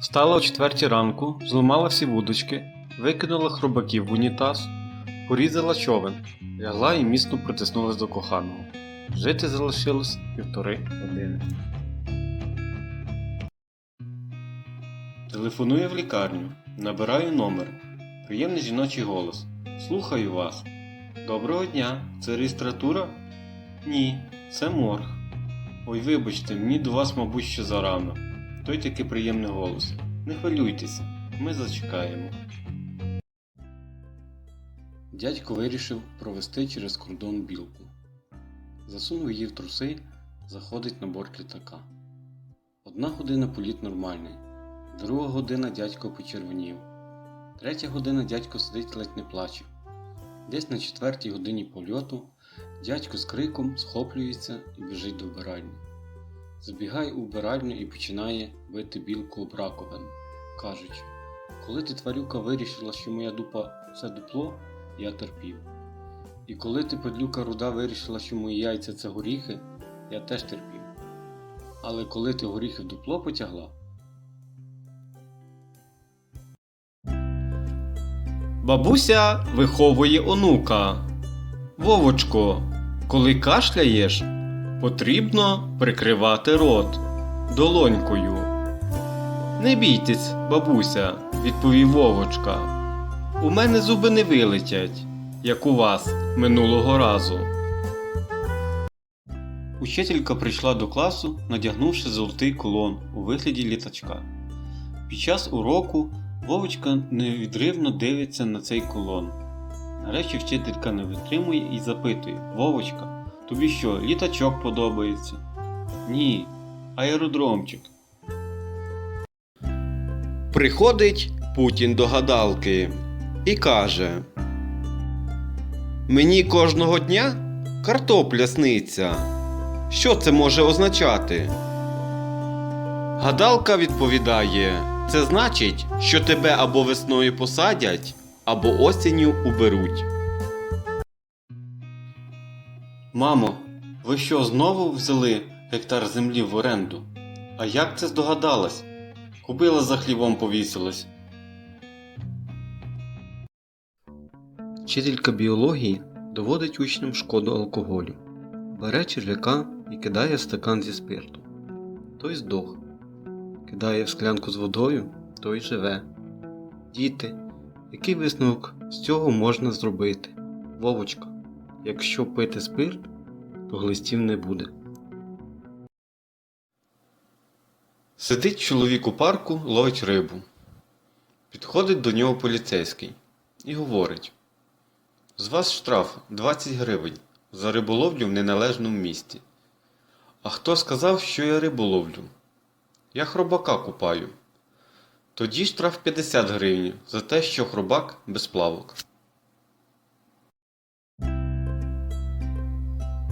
Встала о четвертій ранку, зламала всі вудочки, викинула хробаків в унітаз, порізала човен, лягла і міцно притиснулась до коханого. Жити залишилось півтори години. Телефоную в лікарню, набираю номер. Приємний жіночий голос. Слухаю вас. Доброго дня, це реєстратура? Ні, це морг. Ой, вибачте, мені до вас, мабуть, ще зарано. Той такий приємний голос. Не хвилюйтеся, ми зачекаємо. Дядько вирішив провести через кордон білку. Засунув її в труси, заходить на борт літака. Одна година політ нормальний, друга година дядько почервонів, третя година дядько сидить ледь не плаче. Десь на четвертій годині польоту дядько з криком схоплюється і біжить до вбиральні. Забігає у вбиральню і починає бити білку об раковину, кажучи, коли ти тварюка вирішила, що моя дупа це дупло, я терпів. І коли ти подлюка руда вирішила, що мої яйця це горіхи, я теж терпів. Але коли ти горіхи в дупло потягла. Бабуся виховує онука. Вовочко, коли кашляєш, потрібно прикривати рот долонькою. Не бійтесь, бабуся, відповів Вовочка. У мене зуби не вилетять, як у вас минулого разу. Учителька прийшла до класу, надягнувши золотий колон у вигляді літачка. Під час уроку Вовочка невідривно дивиться на цей колон. Нарешті вчителька не витримує і запитує Вовочка, тобі що, літачок подобається? Ні, аеродромчик. Приходить Путін до гадалки і каже: Мені кожного дня картопля сниться. Що це може означати? Гадалка відповідає: Це значить, що тебе або весною посадять, або осінню уберуть. Мамо, ви що знову взяли гектар землі в оренду? А як це здогадалась? Купила за хлівом повісилась. Вчителька біології доводить учням шкоду алкоголю. Бере черв'яка і кидає стакан зі спирту. Той здох. Кидає в склянку з водою, той живе. Діти, який висновок з цього можна зробити? Вовочка, якщо пити спирт, то глистів не буде. Сидить чоловік у парку, ловить рибу. Підходить до нього поліцейський і говорить: З вас штраф 20 гривень за риболовлю в неналежному місці. А хто сказав, що я рибу ловлю? Я хробака купаю. Тоді штраф 50 гривень за те, що хробак без плавок.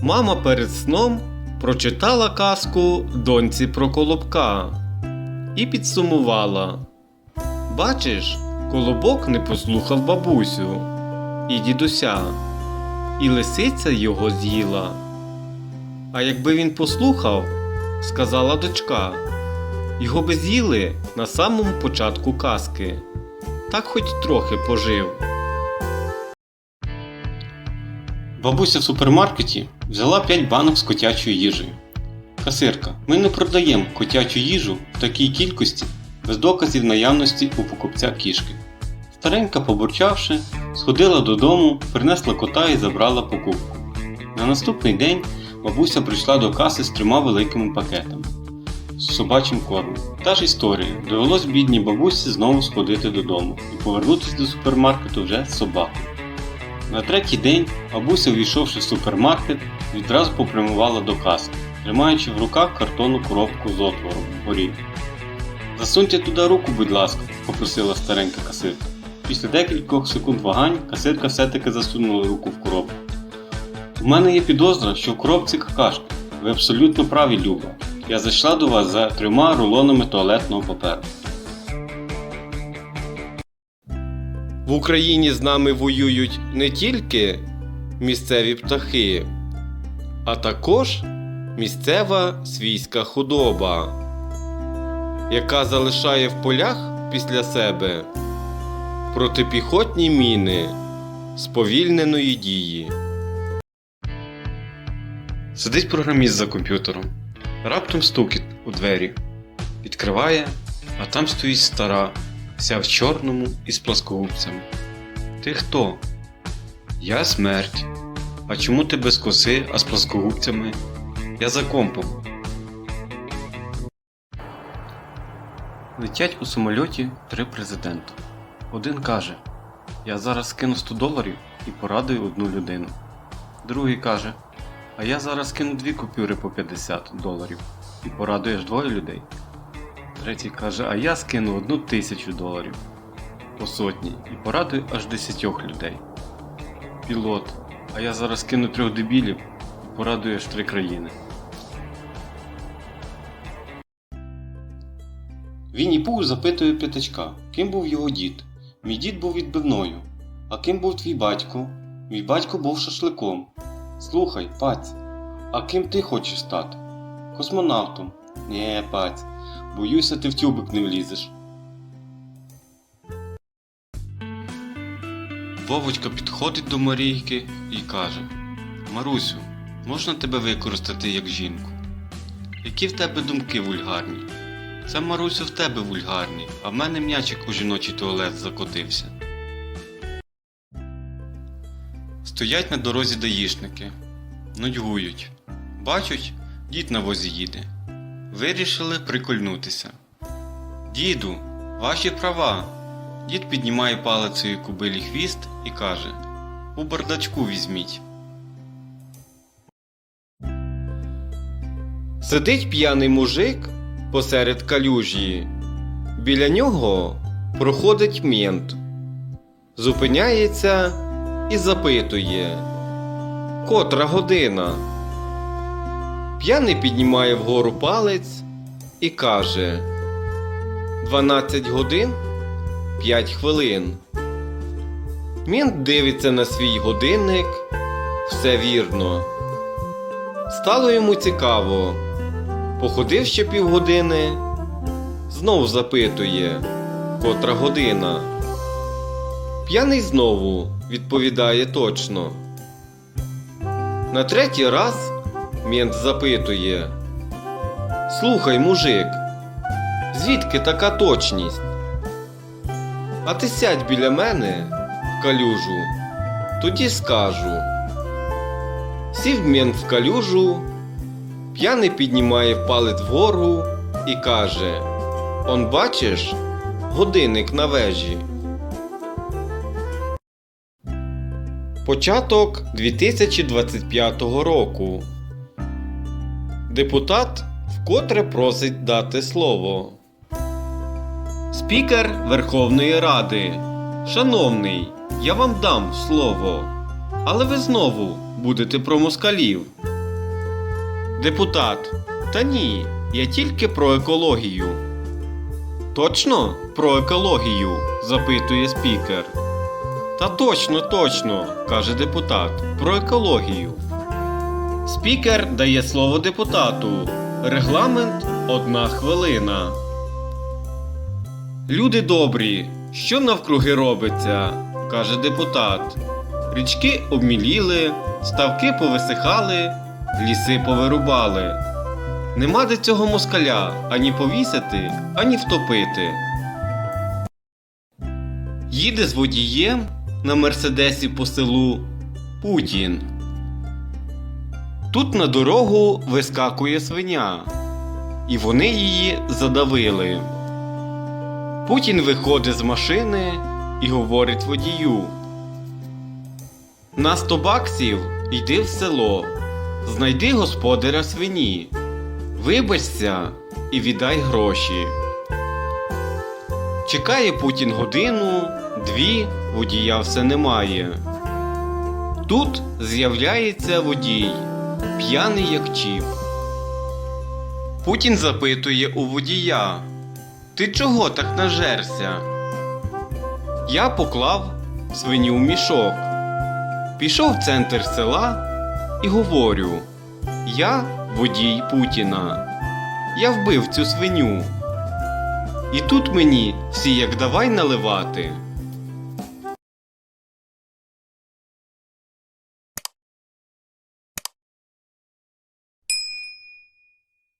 Мама перед сном прочитала казку доньці про колобка і підсумувала: Бачиш, колобок не послухав бабусю і дідуся, і лисиця його з'їла. А якби він послухав, сказала дочка, його би з'їли на самому початку казки, так хоч трохи пожив. Бабуся в супермаркеті взяла 5 банок з котячою їжею. Касирка, ми не продаємо котячу їжу в такій кількості без доказів наявності у покупця кішки. Старенька, побурчавши, сходила додому, принесла кота і забрала покупку. На наступний день бабуся прийшла до каси з трьома великими пакетами з собачим кормом. Та ж історія. Довелось бідній бабусі знову сходити додому і повернутися до супермаркету вже з собакою. На третій день бабуся, увійшовши в супермаркет, відразу попрямувала до каси, тримаючи в руках картонну коробку з отвором горіх. Засуньте туди руку, будь ласка, попросила старенька касирка. Після декількох секунд вагань касирка все-таки засунула руку в коробку. У мене є підозра, що в коробці какашки. Ви абсолютно праві, Люба. Я зайшла до вас за трьома рулонами туалетного паперу. В Україні з нами воюють не тільки місцеві птахи, а також місцева свійська худоба. яка залишає в полях після себе протипіхотні міни сповільненої дії. Сидить програміст за комп'ютером. Раптом стукіт у двері. Відкриває, а там стоїть стара, вся в чорному з плоскогубцями. Ти хто? Я смерть. А чому ти без коси, а з плоскогубцями? Я за компом. Летять у самольоті три президента. Один каже: Я зараз скину 100 доларів і порадую одну людину. Другий каже: А я зараз кину дві купюри по 50 доларів і порадуєш двоє людей. Третій каже, а я скину одну тисячу доларів по сотні і порадую аж десятьох людей. Пілот, а я зараз кину трьох дебілів і порадую аж три країни. Вінні Пух запитує п'ятачка, ким був його дід. Мій дід був відбивною. А ким був твій батько? Мій батько був шашликом. Слухай, паць, а ким ти хочеш стати? Космонавтом. Нє, паць, боюся, ти в тюбик не влізеш. Вовочка підходить до Марійки і каже: Марусю, можна тебе використати як жінку? Які в тебе думки вульгарні? Це Марусю в тебе вульгарні, а в мене м'ячик у жіночий туалет закотився. Стоять на дорозі даїшники, нудьгують. Бачать, дід на возі їде. Вирішили прикольнутися. Діду, ваші права. Дід піднімає палицею кубилі хвіст і каже: У бардачку візьміть. Сидить п'яний мужик посеред калюжі. Біля нього проходить мент. Зупиняється і запитує. Котра година. П'яний піднімає вгору палець і каже: 12 годин 5 хвилин. Мент дивиться на свій годинник. Все вірно. Стало йому цікаво. Походив ще півгодини, знов запитує, котра година. П'яний знову відповідає точно. На третій раз мент запитує: Слухай, мужик, звідки така точність? А ти сядь біля мене в калюжу, тоді скажу. Сів мент в калюжу, п'яний піднімає палець вгору і каже: Он бачиш, годинник на вежі. Початок 2025 року. Депутат вкотре просить дати слово. Спікер Верховної Ради. Шановний, я вам дам слово. Але ви знову будете про москалів. Депутат. Та ні, я тільки про екологію. Точно про екологію? запитує спікер. Та точно, точно, каже депутат, про екологію. Спікер дає слово депутату. Регламент одна хвилина. Люди добрі, що навкруги робиться? каже депутат. Річки обміліли, ставки повисихали, ліси повирубали. Нема де цього москаля ані повісити, ані втопити. Їде з водієм на мерседесі по селу Путін. Тут на дорогу вискакує свиня, і вони її задавили. Путін виходить з машини і говорить водію. На сто баксів йди в село, знайди господаря свині, вибачся і віддай гроші. Чекає Путін годину, дві, водія все немає. Тут з'являється водій, п'яний як чіп. Путін запитує у водія: Ти чого так нажерся? Я поклав свиню в мішок. Пішов в центр села і говорю: Я водій Путіна. Я вбив цю свиню. І тут мені всі як давай наливати.